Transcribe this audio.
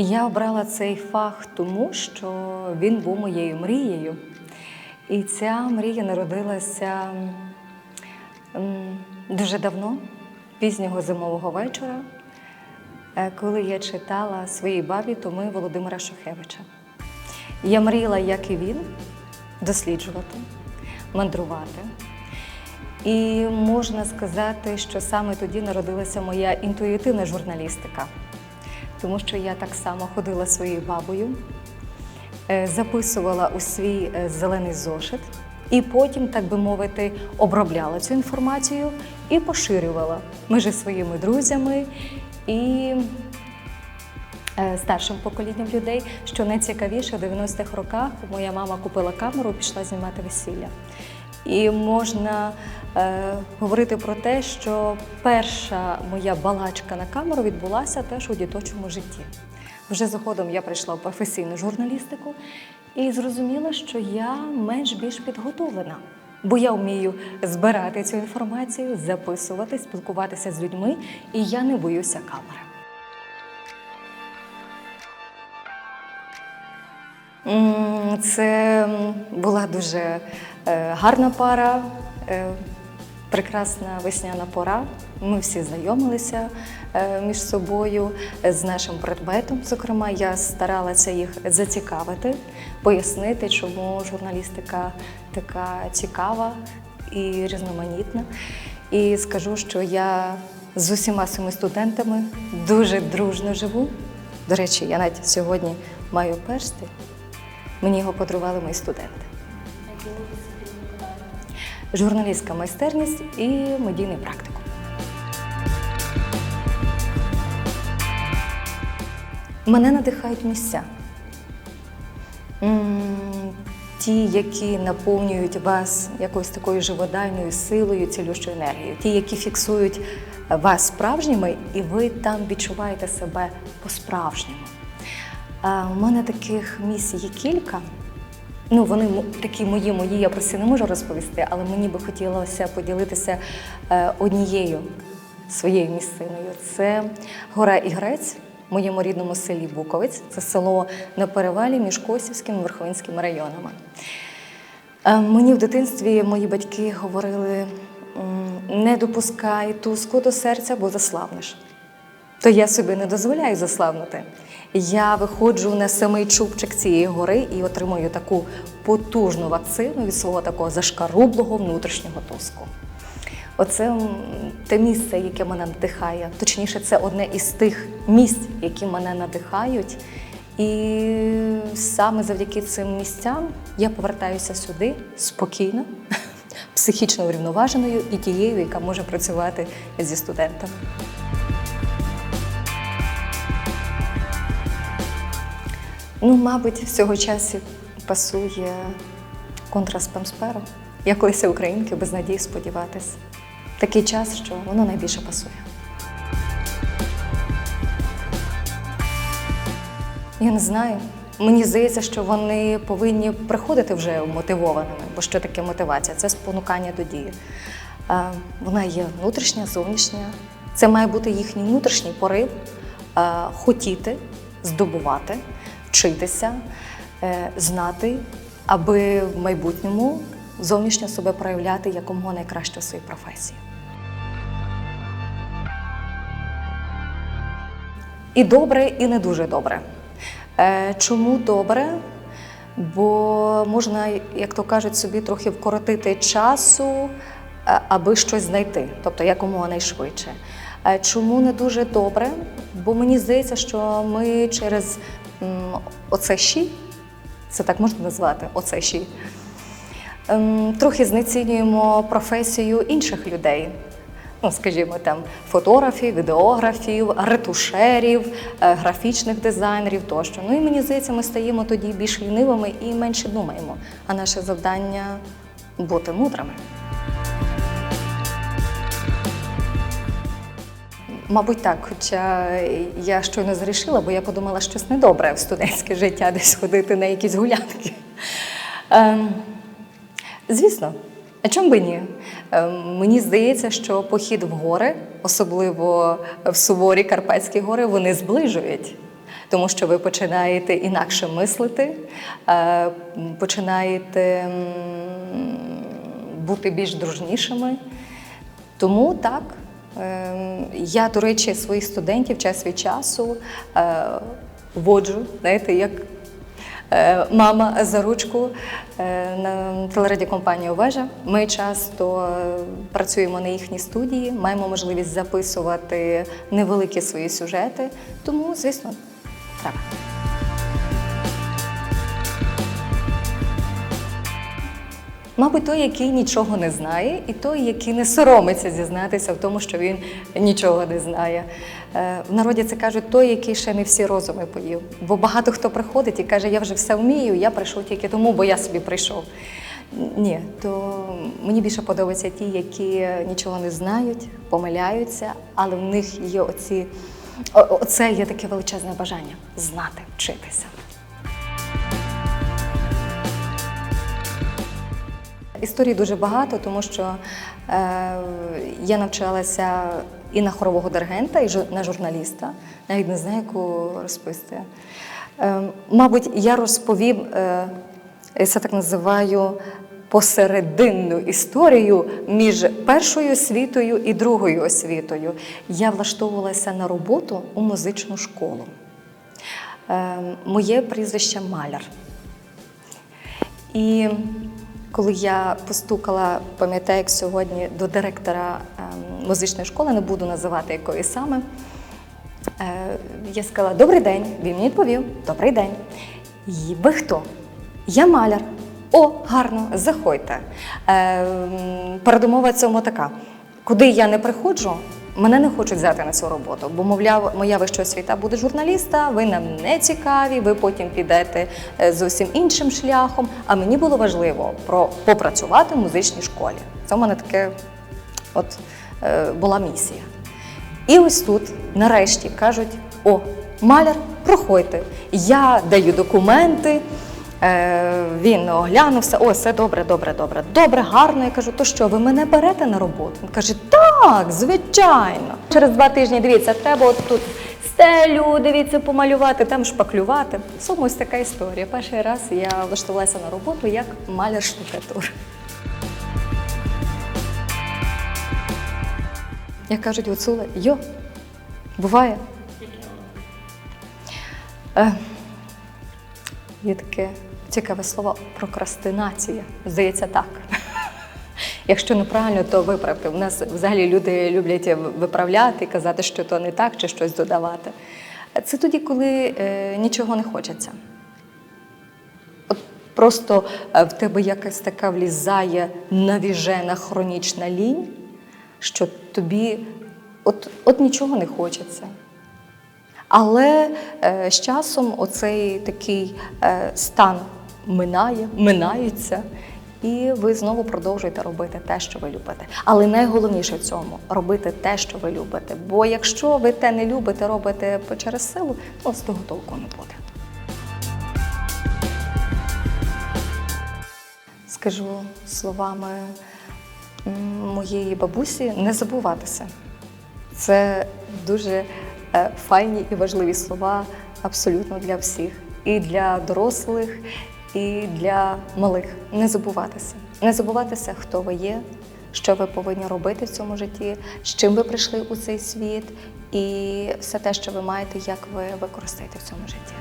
Я обрала цей фах тому, що він був моєю мрією. І ця мрія народилася дуже давно, пізнього зимового вечора, е, коли я читала своїй бабі Томи Володимира Шухевича. Я мріяла, як і він, досліджувати, мандрувати. І можна сказати, що саме тоді народилася моя інтуїтивна журналістика, тому що я так само ходила своєю бабою, е, записувала у свій е, зелений зошит, і потім, так би мовити, обробляла цю інформацію і поширювала між своїми друзями і е, старшим поколінням людей. Що найцікавіше, в 90-х роках моя мама купила камеру, пішла знімати весілля. І можна е, говорити про те, що перша моя балачка на камеру відбулася теж у діточому житті. Вже згодом я прийшла в професійну журналістику і зрозуміла, що я менш більш підготовлена, бо я вмію збирати цю інформацію, записувати, спілкуватися з людьми, і я не боюся камери. Це була дуже е, гарна пара, е, прекрасна весняна пора. Ми всі знайомилися е, між собою з нашим предметом. Зокрема, я старалася їх зацікавити, пояснити, чому журналістика така цікава і різноманітна. І скажу, що я з усіма своїми студентами дуже дружно живу. До речі, я навіть сьогодні маю перстень. Мені його подарували мої студенти. Журналістська майстерність і медійний практикум. Мене надихають місця. Ті, які наповнюють вас якоюсь такою живодайною силою, цілющою енергією, ті, які фіксують вас справжніми, і ви там відчуваєте себе по-справжньому. У мене таких місць є кілька. Ну, вони такі мої, мої, я про це не можу розповісти, але мені би хотілося поділитися е, однією своєю місциною. Це гора Ігрець в моєму рідному селі Буковець. Це село на перевалі між Косівським і Верховинським районами. Е, Мені в дитинстві мої батьки говорили: не допускай туску до серця, бо заславнеш. То я собі не дозволяю заславнути. Я виходжу на самий чубчик цієї гори і отримую таку потужну вакцину від свого такого зашкарублого внутрішнього тоску. Оце те місце, яке мене надихає. Точніше, це одне із тих місць, які мене надихають. І саме завдяки цим місцям я повертаюся сюди спокійно, психічно врівноваженою і тією, яка може працювати зі студентами. Ну, мабуть, в цього часі пасує контраспамсперо. Як Леся Українки без надії сподіватись. Такий час, що воно найбільше пасує. Я не знаю. Мені здається, що вони повинні приходити вже мотивованими, бо що таке мотивація? Це спонукання до дії. Е, Вона є внутрішня, зовнішня. Це має бути їхній внутрішній порив е, хотіти, здобувати, вчитися, е, знати, аби в майбутньому зовнішньо себе проявляти якомога найкраще в своїй професії. І добре, і не дуже добре. Е, Чому добре? Бо можна, як то кажуть, собі трохи вкоротити часу, е, аби щось знайти, тобто якомога найшвидше. Чому не дуже добре? Бо мені здається, що ми через оце щі, це так можна назвати, оце щі, ем, трохи знецінюємо професію інших людей. Ну, скажімо, там фотографів, відеографів, ретушерів, е, графічних дизайнерів тощо. Ну і мені здається, ми стаємо тоді більш лінивими і менше думаємо. А наше завдання бути мудрими. Мабуть, так. Хоча я щойно зрішила, бо я подумала, щось недобре в студентське життя десь ходити на якісь гулянки. Ем, звісно, а чому би ні? Ем, мені здається, що похід в гори, особливо в суворі Карпатські гори, вони зближують. тому що ви починаєте інакше мислити, е, починаєте бути більш дружнішими. Тому так. Е, Я, до речі, своїх студентів час від часу е, воджу, знаєте, як е, мама за ручку е, на телерадіокомпанію Вежа. Ми часто працюємо на їхній студії, маємо можливість записувати невеликі свої сюжети. Тому, звісно, так. Мабуть, той, який нічого не знає, і той, який не соромиться зізнатися в тому, що він нічого не знає. Е, В народі це кажуть той, який ще не всі розуми поїв. Бо багато хто приходить і каже, я вже все вмію, я прийшов тільки тому, бо я собі прийшов. Ні, то мені більше подобаються ті, які нічого не знають, помиляються, але в них є оці, оце є таке величезне бажання знати, вчитися. Історій дуже багато, тому що е, я навчалася і на хорового диригента, і на журналіста. Навіть не знаю, яку розповісти. Е, мабуть, я розповім, е, це так називаю, посерединну історію між першою освітою і другою освітою. Я влаштовувалася на роботу у музичну школу. Е, моє прізвище Маляр. І коли я постукала, пам'ятаю, як сьогодні, до директора ем, музичної школи, не буду називати якої саме, е, я сказала: Добрий день. Він мені відповів: Добрий день. І ви хто? Я маляр. О, гарно, заходьте. Е, передумова цьому така: куди я не приходжу, мене не хочуть взяти на цю роботу, бо, мовляв, моя вища освіта буде журналіста, ви нам не цікаві, ви потім підете е, зовсім іншим шляхом. А мені було важливо про попрацювати в музичній школі. Це в мене таке от е, була місія. І ось тут, нарешті, кажуть: о, маляр, проходьте. Я даю документи. Е, він оглянувся, о, все добре, добре, добре, добре, гарно. Я кажу, то що, ви мене берете на роботу? Він каже, так, звичайно. Через два тижні дивіться, треба от тут стелю, дивіться, помалювати, там шпаклювати. Саме ось така історія. Перший раз я влаштувалася на роботу як маляр штукатур. Як кажуть гуцули, йо, буває. Е, є таке цікаве слово прокрастинація. Здається, так. Якщо неправильно, то виправте. У нас взагалі люди люблять виправляти, казати, що то не так, чи щось додавати. Це тоді, коли е, нічого не хочеться. От просто е, в тебе якась така влізає навіжена хронічна лінь, що тобі от, от нічого не хочеться. Але е, з часом оцей такий е, стан минає, минається, і ви знову продовжуєте робити те, що ви любите. Але найголовніше в цьому робити те, що ви любите. Бо якщо ви те не любите, робите через силу, то з того толку не буде. Скажу словами моєї бабусі не забуватися. Це дуже е, файні і важливі слова абсолютно для всіх. І для дорослих, і для малих. Не забуватися. Не забуватися, хто ви є, що ви повинні робити в цьому житті, з чим ви прийшли у цей світ, і все те, що ви маєте, як ви використаєте в цьому житті.